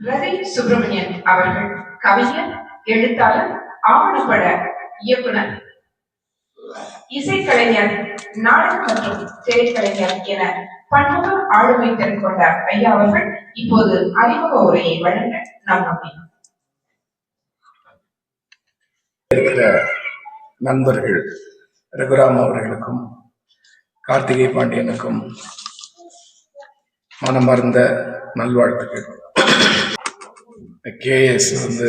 ரவி சுப்பிரமணியன் அவர்கள் கவிஞர் எழுத்தாளர் ஆவணப்பட இயக்குனர் இசைக்கலைஞர் நாடக மற்றும் திரைக்கலைஞர் என பன்முக ஆளுமை திறன் கொண்ட ஐயா அவர்கள் இப்போது அறிமுக உரையை வழங்க நாம் நம்பினோம். இருக்கிற நண்பர்கள் ரகுராம் அவர்களுக்கும் கார்த்திகை பாண்டியனுக்கும் மனமார்ந்த நல்வாழ்த்துக்கள். கேஎஸ் வந்து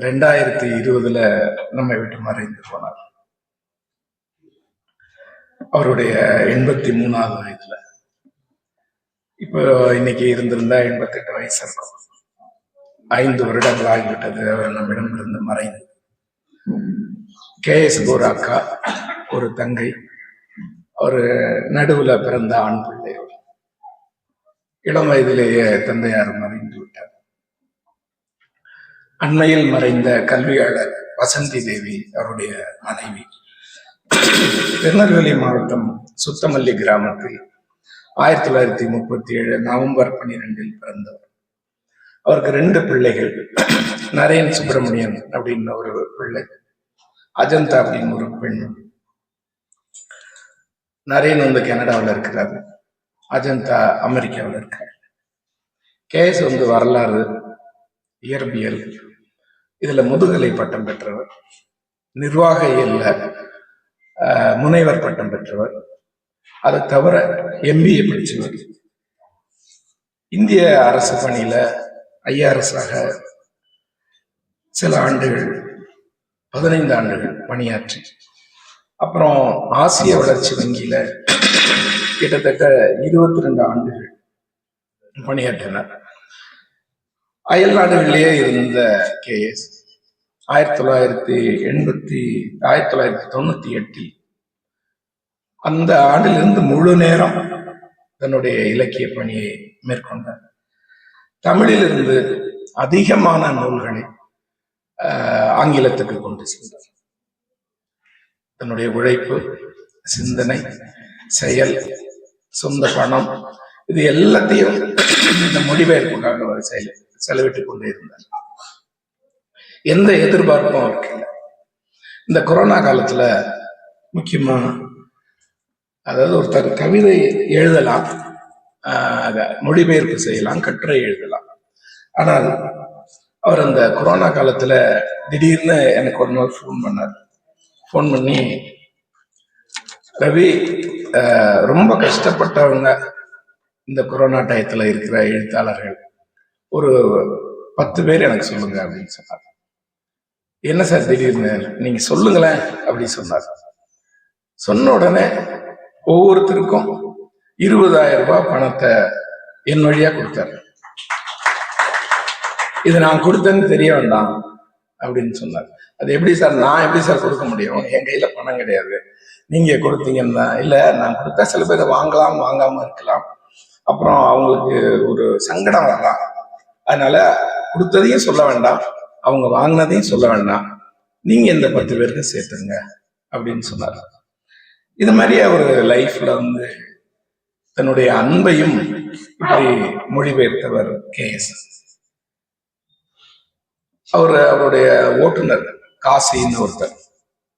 ரெண்டாயிரத்தி இருபதுல நம்மை விட்டு மறைந்து போனார். அவருடைய எண்பத்தி மூணாவது வயதுல. இப்போ இன்னைக்கு இருந்திருந்தா எண்பத்தெட்டு வயசு இருக்கும். ஐந்து வருடங்கள் ஆகிவிட்டது அவர் நம்மிடமிருந்து மறைந்து. கே எஸ் ஒரு அக்கா ஒரு தங்கை. ஒரு நடுவுல பிறந்த ஆண் பிள்ளை. இளம் வயதிலேயே தந்தையார் மறைந்து விட்டார். அண்மையில் மறைந்த கல்வியாளர் வசந்தி தேவி அவருடைய மனைவி. திருநெல்வேலி மாவட்டம் சுத்தமல்லி கிராமத்தில் ஆயிரத்தி தொள்ளாயிரத்தி முப்பத்தி ஏழு நவம்பர் பன்னிரெண்டில் பிறந்தவர். அவருக்கு ரெண்டு பிள்ளைகள் நரேன் சுப்பிரமணியன் அப்படின்னு ஒரு பிள்ளை அஜந்தா அப்படின்னு ஒரு பெண். நரேன் வந்து கனடாவில் இருக்கிறாரு. அஜந்தா அமெரிக்காவில் இருக்கார். கேஎஸ் வந்து வரலாறு இயற்பியல் இதில் முதுகலை பட்டம் பெற்றவர் நிர்வாக இயல்ல முனைவர் பட்டம் பெற்றவர் அதை தவிர எம்பிஏ படித்தவர் இந்திய அரசு பணியில் ஐஆர்எஸாக சில ஆண்டுகள் பதினைந்து ஆண்டுகள் பணியாற்றி அப்புறம் ஆசிய வளர்ச்சி வங்கியில் கிட்டத்தட்ட இருபத்தி ரெண்டு ஆண்டுகள் பணியாற்றினார். அயல் நாடுகளிலேயே இருந்த கேஎஸ் ஆயிரத்தி தொள்ளாயிரத்தி எண்பத்தி ஆயிரத்தி தொள்ளாயிரத்தி தொண்ணூத்தி எட்டில் அந்த ஆண்டிலிருந்து முழு நேரம் தன்னுடைய இலக்கிய பணியை மேற்கொண்டார். தமிழிலிருந்து அதிகமான நூல்களை ஆஹ், ஆங்கிலத்துக்கு கொண்டு சென்றார். தன்னுடைய உழைப்பு சிந்தனை செயல் சொந்த பணம் இது எல்லாத்தையும் இந்த மொழிபெயர்ப்புக்காக அவர் செயல் செலவிட்டுக் கொண்டே இருந்தார். எந்த எதிர்பார்ப்பும் அவருக்கு இல்லை. இந்த கொரோனா காலத்துல முக்கியமா அதாவது ஒருத்தர் கவிதை எழுதலாம் மொழிபெயர்ப்பு செய்யலாம் கட்டுரை எழுதலாம். ஆனால் அவர் அந்த கொரோனா காலத்துல திடீர்னு எனக்கு ஒரு நாள் ஃபோன் பண்ணார். ஃபோன் பண்ணி ரவி ரொம்ப கஷ்டப்பட்டவங்க இந்த கொரோனா டயத்தில் இருக்கிற எழுத்தாளர்கள். ஒரு பத்து பேர் எனக்கு சொல்லுங்க அப்படின்னு சொன்னார். என்ன சார் திடீர்னு? நீங்க சொல்லுங்களேன் அப்படின்னு சொன்னார். சொன்ன உடனே ஒவ்வொருத்தருக்கும் இருபதாயிரம் ரூபாய் பணத்தை என் வழியா கொடுத்தாரு. இது நான் கொடுத்தேன்னு தெரிய வேண்டாம் அப்படின்னு சொன்னார். அது எப்படி சார்? நான் எப்படி சார் கொடுக்க முடியும்? என் கையில பணம் கிடையாது. நீங்க கொடுத்தீங்கன்னா இல்ல நான் கொடுத்தா சில பேர் வாங்கலாம் வாங்காம இருக்கலாம். அப்புறம் அவங்களுக்கு ஒரு சங்கடம் வரலாம். அதனால கொடுத்ததையும் சொல்ல வேண்டாம். அவங்க வாங்கினதையும் சொல்ல வேண்டாம். நீங்க இந்த பத்து பேருக்கு சேர்த்துங்க அப்படின்னு சொன்னார். இது மாதிரி அவர் லைஃப்ல வந்து தன்னுடைய அன்பையும் இப்படி மொழிபெயர்த்தவர் கே எஸ். அவர் அவருடைய ஓட்டுநர் காசின்னு ஒருத்தர்.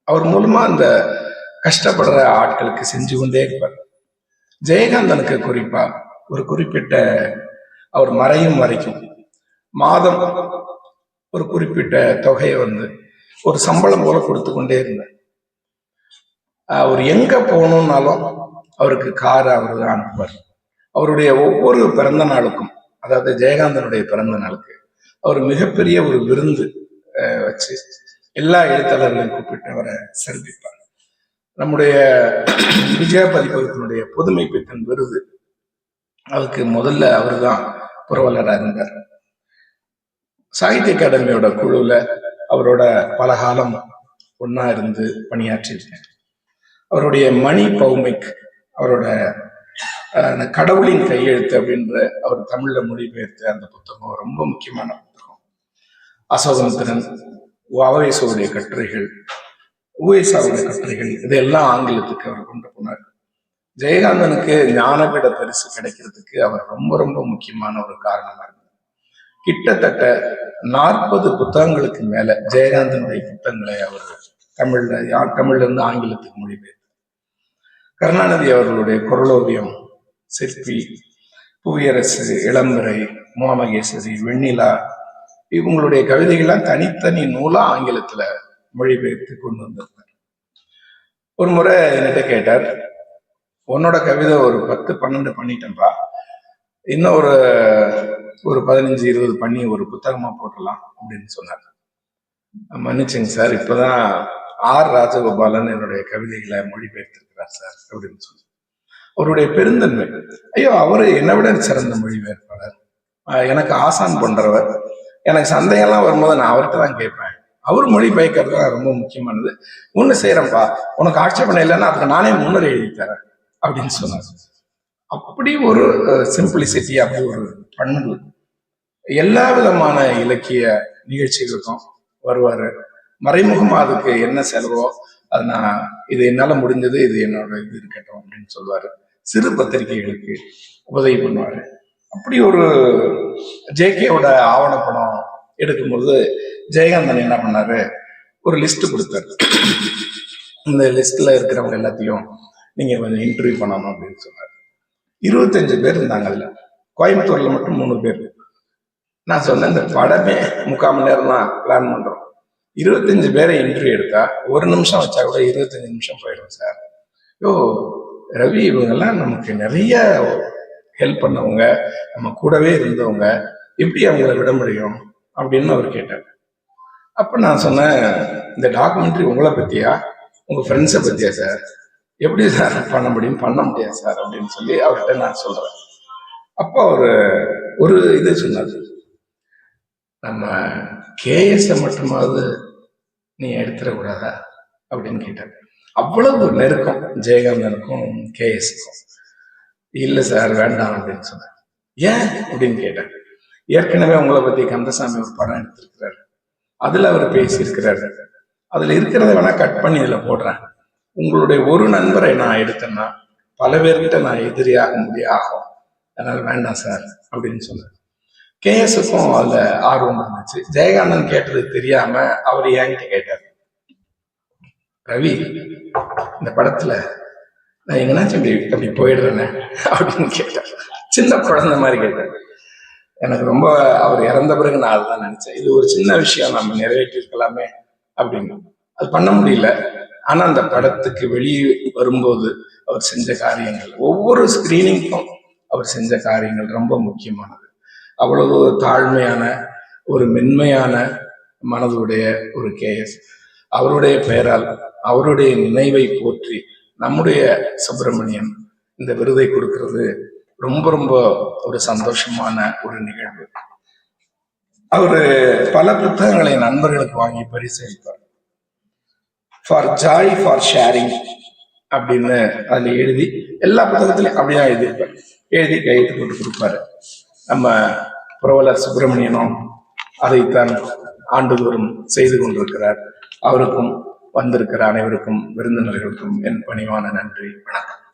அவர் மூலமா அந்த கஷ்டப்படுற ஆட்களுக்கு செஞ்சு கொண்டே இருப்பார். ஜெயகாந்தனுக்கு குறிப்பா ஒரு குறிப்பிட்ட அவர் மறையும் வரைக்கும் மாதம் ஒரு குறிப்பிட்ட தொகையை வந்து ஒரு சம்பளம் போல கொடுத்து கொண்டே இருந்தார். அவர் எங்க போகணும்னாலும் அவருக்கு கார் அவர் தான் அனுப்புவார். அவருடைய ஒவ்வொரு பிறந்த நாளுக்கும் அதாவது ஜெயகாந்தனுடைய பிறந்த நாளுக்கு அவர் மிகப்பெரிய ஒரு விருந்து வச்சு எல்லா எழுத்தாளர்களையும் கூப்பிட்டு அவரை சிறப்பிப்பார். நம்முடைய விஜய பதிப்பகத்தினுடைய புதுமை பித்தன் விருது? அதுக்கு முதல்ல அவர் தான் புரவலராக இருந்தார். சாகித்ய அகாடமியோட குழுவில் அவரோட பல காலம் ஒன்றா இருந்து பணியாற்றியிருக்கேன். அவருடைய மணி பௌமிக் அவரோட அந்த கடவுளின் கையெழுத்து அப்படின்ற அவர் தமிழில் மொழிபெயர்த்த அந்த புத்தகம் ரொம்ப முக்கியமான புத்தகம். அசோகமித்திரன் வாவேசுடைய கட்டுரைகள் உவேசாவுடைய கட்டுரைகள் இதெல்லாம் ஆங்கிலத்துக்கு அவர் கொண்டு போனார். ஜெயகாந்தனுக்கு ஞானபீட பரிசு கிடைக்கிறதுக்கு அவர் ரொம்ப ரொம்ப முக்கியமான ஒரு காரணமா இருந்தது கிட்டத்தட்ட நாற்பது புத்தகங்களுக்கு மேல ஜெயகாந்தனுடைய புத்தகங்களை அவர் தமிழ்ல யா- தமிழ்ல இருந்து ஆங்கிலத்துக்கு மொழிபெயர்த்தார். கருணாநிதி அவர்களுடைய குரலோவியம் சிற்பி புவியரசு இளம்பிறை உமாமகேஸ்வரி வெண்ணிலா இவங்களுடைய கவிதைகள்லாம் தனித்தனி நூலா ஆங்கிலத்துல மொழிபெயர்த்து கொண்டு வந்திருந்தார். ஒரு முறை என்கிட்ட கேட்டார் உன்னோட கவிதை ஒரு பத்து பன்னெண்டு பண்ணிட்டேன்பா. இன்னும் ஒரு ஒரு பதினஞ்சு இருபது பண்ணி ஒரு புத்தகமா போட்டுடலாம் அப்படின்னு சொன்னார். மன்னிச்சுங்க சார் இப்பதான் ஆர் ராஜகோபாலன் என்னுடைய கவிதைகளை மொழிபெயர்த்திருக்கிறார் சார் அப்படின்னு சொன்னார். அவருடைய பெருந்தன்மை ஐயோ அவர் என்னை விட சிறந்த மொழிபெயர்ப்பாளர். எனக்கு ஆசான் பண்றவர் எனக்கு சந்தேகம்லாம் வரும்போது நான் அவர்கிட்ட தான் கேட்பேன். அவர் மொழி பெயர்க்கிறது தான் ரொம்ப முக்கியமானது. ஒன்று செய்கிறேன்ப்பா உனக்கு ஆட்சேபணம் இல்லைன்னா அதுக்கு நானே முன்னுரை எழுதி தரேன் அப்படின்னு சொன்னார். அப்படி ஒரு சிம்பிளிசிட்டி அப்படி ஒரு பண்பு. எல்லா விதமான இலக்கிய நிகழ்ச்சிகளுக்கும் வருவார். மறைமுகமாக அதுக்கு என்ன செலவோ அது நான் இது என்னால் முடிஞ்சது இது என்னோட இது இருக்கட்டும் அப்படின்னு சொல்லுவார் சிறு பத்திரிகைகளுக்கு உதவி பண்ணுவார். அப்படி ஒரு ஜேகேவோட ஆவணப்படம் எடுக்கும்போது ஜெயகாந்தன் என்ன பண்ணாரு? ஒரு லிஸ்ட் கொடுத்தாரு. இந்த லிஸ்ட்ல இருக்கிறவங்க எல்லாத்தையும் நீங்க கொஞ்சம் இன்டர்வியூ பண்ணணும் அப்படின்னு சொன்னார். இருபத்தஞ்சு பேர் இருந்தாங்க அதுல. கோயம்புத்தூர்ல மட்டும் மூணு பேர். நான் சொன்னேன் இந்த படமே முக்கால் மணி நேரம் தான் பிளான் பண்றோம். இருபத்தஞ்சு பேரை இன்டர்வியூ எடுத்தா ஒரு நிமிஷம் வச்சா கூட இருபத்தஞ்சு நிமிஷம் போயிடும் சார் யோ ரவி இவங்கெல்லாம் நமக்கு நிறைய ஹெல்ப் பண்ணவங்க நம்ம கூடவே இருந்தவங்க எப்படி அவங்கள விட முடியும்? அப்படின்னு அவர் கேட்டார். அப்போ நான் சொன்னேன் இந்த டாக்குமெண்ட்ரி உங்களை பற்றியா உங்கள் ஃப்ரெண்ட்ஸை பற்றியா சார் எப்படி சார் பண்ண முடியும்? பண்ண முடியாது சார் அப்படின்னு சொல்லி அவர்கிட்ட நான் சொல்கிறேன் அப்போ அவர் ஒரு இது சொன்னார். நம்ம கேஎஸ்ஐ மட்டுமாவது நீ எடுத்துடக்கூடாதா? அப்படின்னு கேட்டார். அவ்வளவு நெருக்கம் ஜெயகாந்தனுக்கும் கேஎஸ்க்கும் இல்லை சார் வேண்டாம் அப்படின்னு சொன்னார். ஏன்? அப்படின்னு கேட்டார். ஏற்கனவே உங்களை பத்தி கந்தசாமி ஒரு படம் எடுத்திருக்கிறாரு. அதுல அவர் பேசியிருக்கிறாரு. அதுல இருக்கிறத வேணா கட் பண்ணி இதுல போடுறேன். உங்களுடைய ஒரு நண்பரை நான் எடுத்தேன்னா பல பேர்கிட்ட நான் எதிரியாக முடிய ஆகும். அதனால வேண்டாம் சார் அப்படின்னு சொன்னார். கேஎஸ்க்கும் அதுல ஆர்வம் இருந்துச்சு. ஜெயகாந்தன் கேட்டது தெரியாம அவர் என்கிட்ட கேட்டார். ரவி இந்த படத்துல நான் எங்கனாச்சும் இப்படி அப்படி போயிடுறேன்னு அப்படின்னு கேட்டார். சின்ன குழந்தை மாதிரி கேட்டார். எனக்கு ரொம்ப அவர் இறந்த பிறகு நான் அதுதான் நினைச்சேன். இது ஒரு சின்ன விஷயம் நம்ம நிறைவேற்றி இருக்கலாமே அப்படின்னு. அது பண்ண முடியல. ஆனா அந்த படத்துக்கு வெளியே வரும்போது அவர் செஞ்ச காரியங்கள் ஒவ்வொரு ஸ்கிரீனிங்க்கும் அவர் செஞ்ச காரியங்கள் ரொம்ப முக்கியமானது. அவ்வளவு தாழ்மையான ஒரு மென்மையான மனதுடைய ஒரு கேஎஸ். அவருடைய பெயரால் அவருடைய நினைவை போற்றி நம்முடைய சுப்பிரமணியன் இந்த விருதை கொடுக்கிறது ரொம்ப ரொம்ப ஒரு சந்தோஷமான ஒரு நிகழ்வு. அவரு பல புத்தகங்களை நண்பர்களுக்கு வாங்கி பரிசளித்தார் ஃபார் ஜாய் ஃபார் ஷேரிங் அப்படின்னு அதுல எழுதி எல்லா புத்தகத்திலையும் அப்படிதான் எழுதியிருப்பார். எழுதி கையெழுத்து போட்டு கொடுப்பாரு. நம்ம புரவலர் சுப்பிரமணியனும் அதைத்தான் ஆண்டுதோறும் செய்து கொண்டிருக்கிறார். அவருக்கும் வந்திருக்கிற அனைவருக்கும் விருந்தினர்களுக்கும் என் பணிவான நன்றி வணக்கம்.